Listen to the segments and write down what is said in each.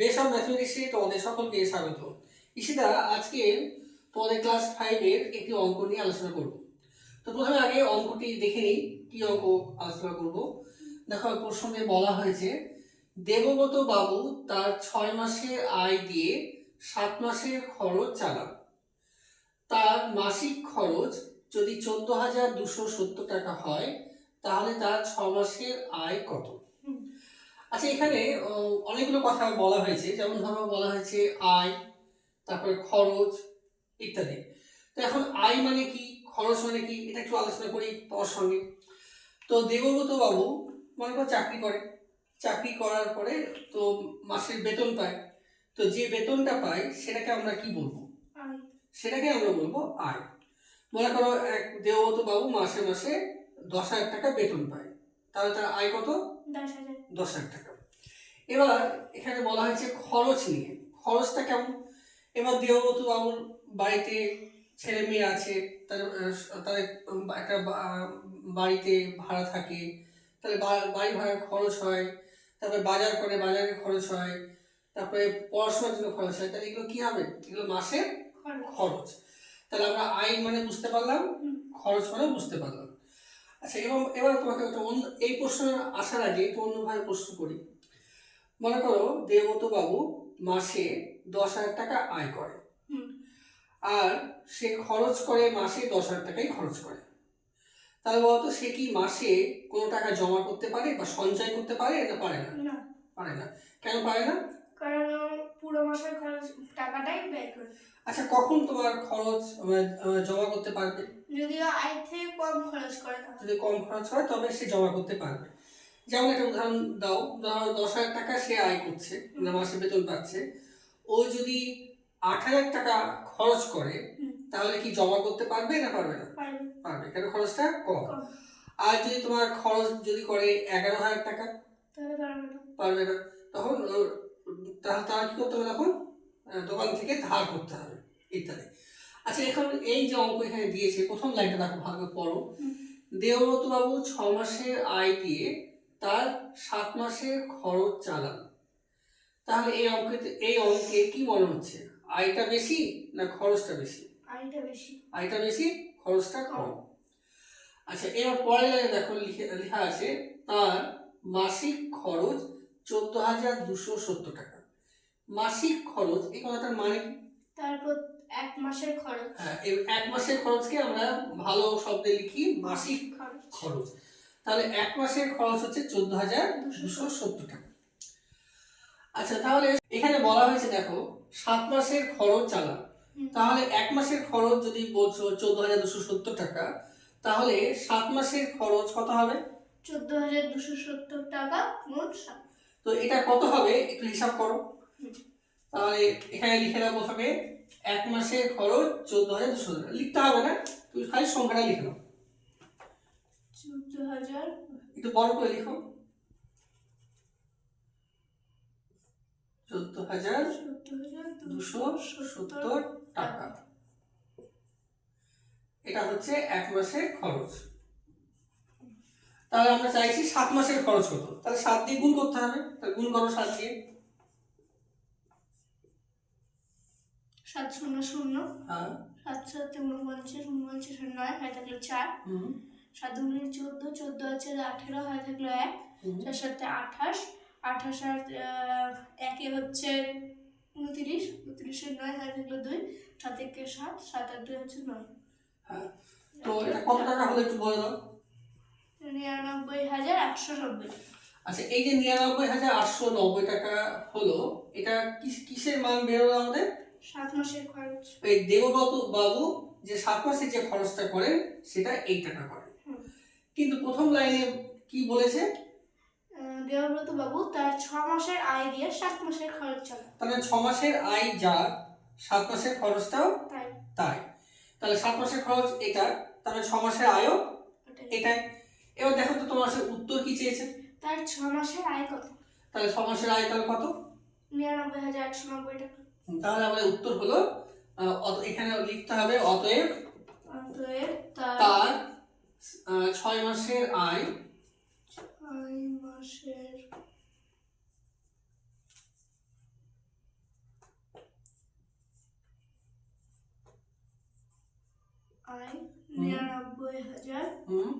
বেশ অফ ম্যাথমেটিক্সে তোমাদের সকলকে স্বাগত। ইশিতা আজকে তোমাদের ক্লাস ফাইভের একটি অঙ্ক নিয়ে আলোচনা করব। তো প্রথমে আগে অঙ্কটি দেখে নিই, কী অঙ্ক আলোচনা করব। দেখো প্রশ্নে বলা হয়েছে, দেবব্রত বাবু তার ছয় মাসের আয় দিয়ে সাত মাসের খরচ চালান। তার মাসিক খরচ যদি চোদ্দ হাজার দুশো সত্তর টাকা হয়, তাহলে তার ছ মাসের আয় কত। আচ্ছা এখানে অনেকগুলো কথা বলা হয়েছে। যেমন ধরো বলা হয়েছে আয় তারপরে খরচ ইত্যাদি। তো এখন আয় মানে কি খরচ মানে কি এটা একটু আলোচনা করি তোমার সঙ্গে। তো দেবব্রত বাবু মনে করো চাকরি করে। চাকরি করার পরে তো মাসের বেতন পায়। তো যে বেতনটা পায় সেটাকে আমরা কি বলব? সেটাকে আমরা বলব আয়। মনে করো এক দেবব্রত বাবু মাসে মাসে দশ হাজার টাকা বেতন পায়। তাহলে তার আয় কত? দশ হাজার টাকা। এবার এখানে বলা হয়েছে খরচ নিয়ে। খরচটা কেমন? এবার দেবব্রত বাবুর বাড়িতে ছেলে মেয়ে আছে তার তাদের একটা বাড়িতে ভাড়া থাকে তাহলে বাড়ি ভাড়ার খরচ হয় তারপরে বাজার করে বাজারে খরচ হয় তারপরে পড়াশোনার জন্য খরচ হয় তাহলে এগুলো কি হবে? এগুলো মাসের খরচ। খরচ। তাহলে আমরা আয় মানে বুঝতে পারলাম খরচ মানে বুঝতে পারলাম। আচ্ছা এবং এবার তোমাকে একটা অন্য এই প্রশ্ন আসার আগে একটু অন্যভাবে প্রশ্ন করি। মনে করো দেবব্রত বাবু মাসে দশ হাজার টাকা আয় করে। হুম। আর সে খরচ করে মাসে দশ হাজার টাকাই খরচ করে। তাহলে বলতো সে কি মাসে কোনো টাকা জমা করতে পারে বা সঞ্চয় করতে পারে না পারে না? পারে না। কেন পারে না? কারণ পুরো মাসের খরচ টাকাটাই ব্যয় করে। আচ্ছা কখন তোমার খরচ আহ, জমা করতে পারবে? যদিও আয় থেকে কম খরচ করে। যদি কম খরচ হয় তবে সে জমা করতে পারবে। যেমন একটা উদাহরণ দাও। ধরো দশ হাজার টাকা সে আয় করছে মাসে বেতন পাচ্ছে। ও যদি আট হাজার টাকা খরচ করে তাহলে কি জমা করতে পারবে না পারবে না? পারবে। কেন খরচটা কম? আর যদি তোমার খরচ যদি করে এগারো হাজার টাকা পারবে না। তখন তাহলে তার কি করতে হবে তখন? দোকান থেকে ধার করতে হবে ইত্যাদি। আচ্ছা এখন এই যে অঙ্ক এখানে দিয়েছে প্রথম লাইনটা দেখো ভালো করে পড়ো। দেবব্রত বাবু ছ মাসের আয় দিয়ে তার সাত মাসের খরচ চালান। তাহলে এই অঙ্কে এই অঙ্কে কি মনে হচ্ছে? আয়টা বেশি না খরচটা বেশি? আয়টা বেশি। আয়টা বেশি খরচটা কম। আচ্ছা এবার পরের লাইনে দেখো লেখা আছে তার মাসিক খরচ চোদ্দ হাজার দুশো সত্তর টাকা। মাসিক খরচ এই কথাটার মানে? তারপর এক মাসের খরচ। হ্যাঁ, এক মাসের খরচকে আমরা ভালো শব্দে লিখি মাসিক খরচ। তাহলে এক মাসের খরচ হচ্ছে চোদ্দ হাজার দুশো সত্তর টাকা। আচ্ছা তাহলে এখানে বলা হয়েছে দেখো সাত মাসের খরচ চালান তাহলে এক মাসের খরচ যদি বলছো চোদ্দ হাজার দুশো সত্তর টাকা তাহলে সাত মাসের খরচ কত হবে? চোদ্দ হাজার দুশো সত্তর টাকা মোট তো এটা কত হবে? একটু হিসাব করো। তাহলে এখানে লিখে দাও প্রথমে এক মাসের খরচ চোদ্দ হাজার দুশো টাকা। লিখতে হবে না তুমি খালি সংখ্যাটা লিখে নাও। হাজার একটু বড় করে লিখো। চোদ্দ হাজার দুশো সত্তর টাকা। এটা হচ্ছে এক মাসের খরচ। তাহলে আমরা চাইছি সাত মাসের খরচ কত তাহলে সাত দিয়ে গুণ করতে হবে। তাহলে গুণ করো সাত দিয়ে। সাত শূন্য শূন্য। হ্যাঁ। সাত সাতে উনপঞ্চাশ উনপঞ্চাশ নয় হয় থাকল চার। হুম। সাত দুগুণে চোদ্দ চোদ্দ হচ্ছে আঠেরো হয় থাকল এক। চার সাথে আঠাশ। আঠাশ আর একে হচ্ছে উনত্রিশ। উনত্রিশের নয় হয় থাকল দুই। সাত একে সাত সাত আর দুই হচ্ছে নয়। হ্যাঁ তো এটা কত টাকা হলো একটু বলে দাও? নিরানব্বই হাজার আটশো নব্বই। আচ্ছা এই যে নিরানব্বই হাজার আটশো নব্বই টাকা হলো এটা কিস- কিসের মান বেরোলো আমাদের? সাত মাসের খরচ। এই দেবব্রত বাবু যে সাত মাসে যে খরচটা করেন সেটা এই টাকা করেন। কিন্তু প্রথম লাইনে কি বলেছে? দেবব্রত বাবু তার ছ মাসের আয় দিয়ে সাত মাসের খরচ চালান। তাহলে ছ মাসের আয় যা সাত মাসের খরচটাও তাই। তাই। তাহলে সাত মাসের খরচ এটা তাহলে ছ মাসের আয়ও এটাই। এবার দেখো তো তোমার সে উত্তর কি চেয়েছে? তার ছ মাসের আয় কত? তাহলে ছ মাসের আয় তাহলে কত? নিরানব্বই হাজার আটশো নব্বই টাকা। তাহলে আমাদের উত্তর হলো এখানে লিখতে হবে অতএব তার ছয় মাসের আয়। মাসের আয় নিরানব্বই হাজার হম।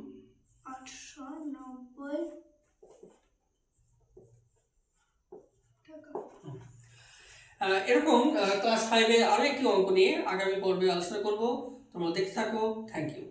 এরকম ক্লাস ফাইভে আরও একটি অঙ্ক নিয়ে আগামী পর্বে আলোচনা করব। তোমরা দেখতে থাকো। Thank you